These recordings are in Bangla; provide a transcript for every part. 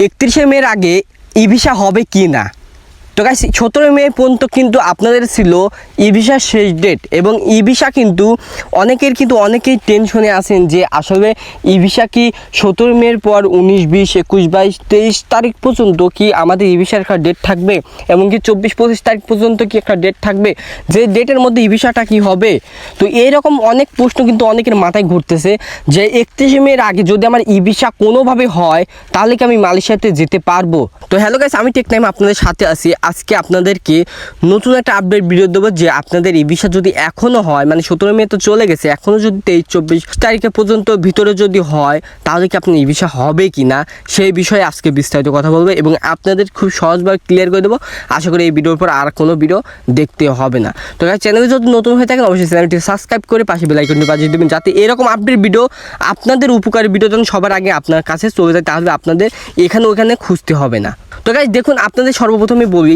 একত্রিশে মের আগে ই ভিসা হবে কি না? তো গাইস সতেরো মে পর্যন্ত কিন্তু আপনাদের ছিল ই ভিসার শেষ ডেট এবং ই ভিসা কিন্তু অনেকের কিন্তু অনেকেই টেনশনে আছেন যে আসলে ই ভিসা কি সতেরো মের পর উনিশ, বিশ, একুশ, বাইশ, তেইশ তারিখ পর্যন্ত কি আমাদের ই ভিসার একটা ডেট থাকবে? এবং কি চব্বিশ, পঁচিশ তারিখ পর্যন্ত কি একটা ডেট থাকবে? যে ডেটের মধ্যে ই ভিসাটা কি হবে? তো এইরকম অনেক প্রশ্ন কিন্তু অনেকের মাথায় ঘুরতেছে যে একত্রিশে মের আগে যদি আমার ই ভিসা কোনোভাবে হয়, তাহলে কি আমি মালয়েশিয়াতে যেতে পারব? তো হ্যালো গাইস আমি টেক টাইম আপনাদের সাথে আছি। আজকে আপনাদেরকে নতুন একটা আপডেট ভিডিও দেবো যে আপনাদের ই ভিসা যদি এখনও হয় মানে সতেরো মে তো চলে গেছে এখনও যদি তেইশ, চব্বিশ তারিখে পর্যন্ত ভিতরে যদি হয়, তাহলে কি আপনার ই ভিসা হবে কি না সেই বিষয়ে আজকে বিস্তারিত কথা বলব এবং আপনাদের খুব সহজভাবে ক্লিয়ার করে দেবো। আশা করি এই ভিডিওর পর আর কোনো ভিডিও দেখতে হবে না। তো চ্যানেলে যদি নতুন হয়ে থাকেন, অবশ্যই চ্যানেলটি সাবস্ক্রাইব করে পাশে বেলাইকনটি বাজিয়ে দেবেন, যাতে এরকম আপডেট ভিডিও আপনাদের উপকারী ভিডিও যখন সবার আগে আপনার কাছে চলে যায়, তাহলে আপনাদের এখানে ওখানে খুঁজতে হবে না। তো গাইজ দেখুন, আপনাদের সর্বপ্রথমে বলি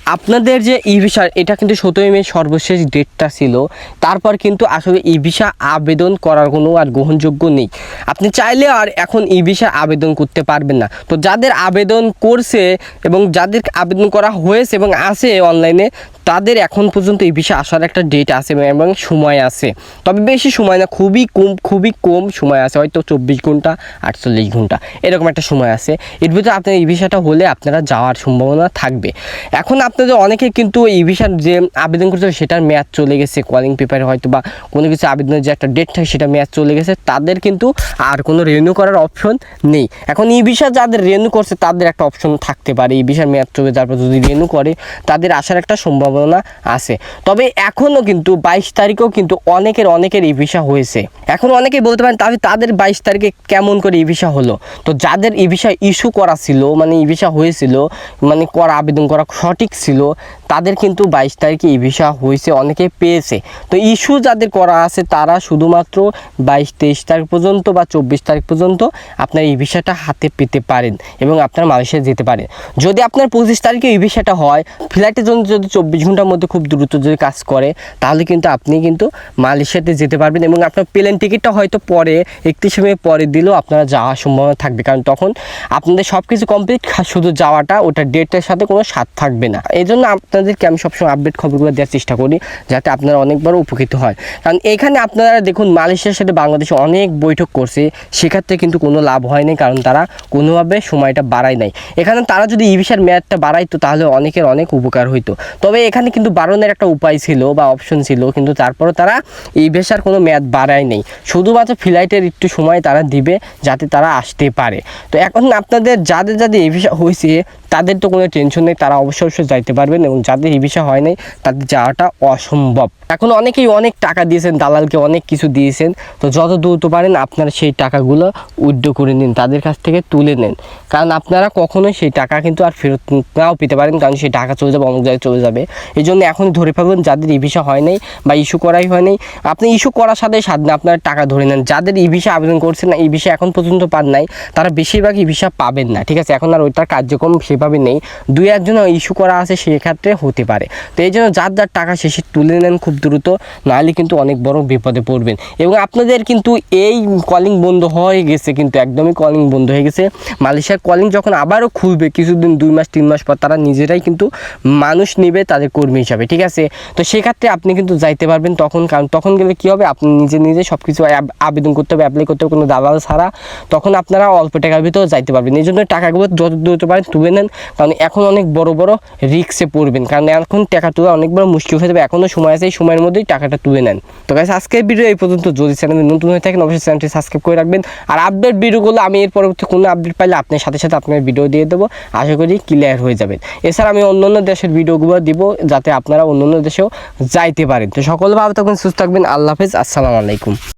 আপনাদের যে ই ভিসার এটা কিন্তু সতেরোই মে সর্বশেষ ডেটটা ছিল। তারপর কিন্তু আসলে ই ভিসা আবেদন করার কোনো আর গ্রহণযোগ্য নেই। আপনি চাইলে আর এখন ই ভিসা আবেদন করতে পারবেন না। তো যাদের আবেদন করছে এবং যাদের আবেদন করা হয়েছে এবং আছে অনলাইনে, তাদের এখন পর্যন্ত এই ভিসা আসার একটা ডেট আছে এবং সময় আছে। তবে বেশি সময় না, খুবই কম খুবই কম সময় আছে। হয়তো চব্বিশ ঘণ্টা, আটচল্লিশ ঘণ্টা, এরকম একটা সময় আছে। এর ভিতরে আপনার এই ভিসাটা হলে আপনারা যাওয়ার সম্ভাবনা থাকবে। এখন আপনাদের অনেকে কিন্তু এই ভিসার যে আবেদন হবে সেটার মেয়াদ চলে গেছে কলিং পেপারে হয়তো বা কোনো কিছু আবেদনের যে একটা ডেট থাকে সেটা মেয়াদ চলে গেছে, তাদের কিন্তু আর কোনো রেনিউ করার অপশন নেই। এখন ই ভিসা যাদের রেনিউ করছে, তাদের একটা অপশন থাকতে পারে, এই ভিসার মেয়াদ চলে যাওয়ার পর যদি রেনিউ করে, তাদের আসার একটা সম্ভাবনা আছে। তবে এখনও কিন্তু বাইশ তারিখেও কিন্তু অনেকের অনেকের ই ভিসা হয়েছে। এখন অনেকে বলতে পারেন, তাহলে তাদের বাইশ তারিখে কেমন করে ই ভিসা হলো? তো যাদের ই ভিসা ইস্যু করা ছিল মানে ই ভিসা হয়েছিল মানে করা, আবেদন করা সঠিক ছিল তাদের কিন্তু বাইশ তারিখে ই ভিসা হয়েছে, অনেকে পেয়েছে। তো ইস্যু যাদের করা আছে, তারা শুধুমাত্র বাইশ তেইশ তারিখ পর্যন্ত বা চব্বিশ তারিখ পর্যন্ত আপনার ই ভিসাটা হাতে পেতে পারেন এবং আপনার মালয়েশিয়া যেতে পারেন। যদি আপনার পঁচিশ তারিখে ই ভিসাটা হয়, ফ্লাইটের জন্য যদি চব্বিশ ঘণ্টার মধ্যে খুব দ্রুত যদি কাজ করে, তাহলে কিন্তু আপনি কিন্তু মালয়েশিয়াতে যেতে পারবেন এবং আপনার প্লেন টিকিটটা হয়তো পরে, একত্রিশ মে পরে দিলেও আপনারা যাওয়ার সম্ভাবনা থাকবে। কারণ তখন আপনাদের সব কিছু কমপ্লিট শুধু যাওয়াটা, ওটা ডেটের সাথে কোনো স্বাদ থাকবে না। এই জন্য আপনাদেরকে আমি সবসময় আপডেট খবরগুলো দেওয়ার চেষ্টা করি, যাতে আপনারা অনেক বড় উপকৃত হয়। কারণ এখানে আপনারা দেখুন, মালয়েশিয়ার সাথে বাংলাদেশে অনেক বৈঠক করছে, সেক্ষেত্রে কিন্তু কোনো লাভ হয়নি কারণ তারা কোনোভাবে সময়টা বাড়ায় নাই। এখানে তারা যদি ই ভিসার মেয়াদটা বাড়াইতো, তাহলে অনেকের অনেক উপকার হইতো। তবে এখানে কিন্তু বাড়ানোর একটা উপায় ছিল বা অপশন ছিল, কিন্তু তারপরও তারা এই ভিসার কোনো মেয়াদ বাড়ায় নেই। শুধুমাত্র ফ্লাইটের একটু সময় তারা দিবে, যাতে তারা আসতে পারে। তো এখন আপনাদের, যাদের যাদের এই ভিসা হয়েছে তাদের তো কোনো টেনশন নেই, তারা অবশ্যই অবশ্যই যাইতে পারবেন এবং যাদের এই ভিসা হয় নাই তাদের যাওয়াটা অসম্ভব। এখন অনেকেই অনেক টাকা দিয়েছেন, দালালকে অনেক কিছু দিয়েছেন, তো যত দ্রুত পারেন আপনারা সেই টাকাগুলো উইথড্র করে নিন, তাদের কাছ থেকে তুলে নেন। কারণ আপনারা কখনোই সেই টাকা কিন্তু আর ফেরত নাও পেতে পারেন, কারণ সেই টাকা চলে যাবে অনেক জায়গায় চলে যাবে। এই জন্য এখন ধরে পাবেন যাদের ই ভিসা হয় নাই বা ইস্যু করাই হয় নাই, আপনি ইস্যু করার সাথে সাথে আপনারা টাকা ধরে নেন। যাদের ই ভিসা আবেদন করছেন না ই ভিসা এখন পর্যন্ত পান নাই, তারা বেশিরভাগ ই ভিসা পাবেন না, ঠিক আছে? এখন আর ওইটার কার্যক্রম সেভাবে নেই। দুই একজন ইস্যু করা আছে, সেক্ষেত্রে হতে পারে। তো এই জন্য যার যার টাকা শেষে তুলে নেন খুব দ্রুত, নাহলে কিন্তু অনেক বড় বিপদে পড়বেন। এবং আপনাদের কিন্তু এই কলিং বন্ধ হয়ে গেছে, কিন্তু একদমই কলিং বন্ধ হয়ে গেছে। মালয়েশিয়ার কলিং যখন আবারও খুলবে, কিছুদিন, দুই মাস, তিন মাস পর তারা নিজেরাই কিন্তু মানুষ নেবে তাদের কর্মী হিসাবে, ঠিক আছে? তো সেক্ষেত্রে আপনি কিন্তু যাইতে পারবেন তখন, কারণ তখন গেলে কী হবে? আপনি নিজে নিজে সব কিছু আবেদন করতে হবে অ্যাপ্লাই করতে হবে, কোনো দালাল ছাড়া। তখন আপনারা অল্প টাকার ভিতরে যাইতে পারবেন। এই জন্য টাকাগুলো যত দ্রুত পারেন তুলে নেন, কারণ এখন অনেক বড় বড় রিক্সে পড়বেন। কারণ এখন টাকা তোলা অনেক বড় মুশকিল হয়ে যাবে। এখনও সময় আছে, এই সময়ের মধ্যেই টাকাটা তুলে নেন। তো গাইস আজকের ভিডিও এই পর্যন্ত। যদি চ্যানেলে নতুন হয়ে থাকেন, অবশ্যই চ্যানেলটি সাবস্ক্রাইব করে রাখবেন। আর আপডেট ভিডিওগুলো আমি এর পরবর্তী কোনো আপডেট পাইলে আপনার সাথে সাথে আপনার ভিডিও দিয়ে দেবো। আশা করি ক্লিয়ার হয়ে যাবেন। এছাড়া আমি অন্য অন্য দেশের ভিডিওগুলো দিব, যাতে আপনারা অন্য অন্য দেশেও যাইতে পারেন। তো সকল ভাবে তখন সুস্থ থাকবেন। আল্লাহ হাফেজ। আসসালামু আলাইকুম।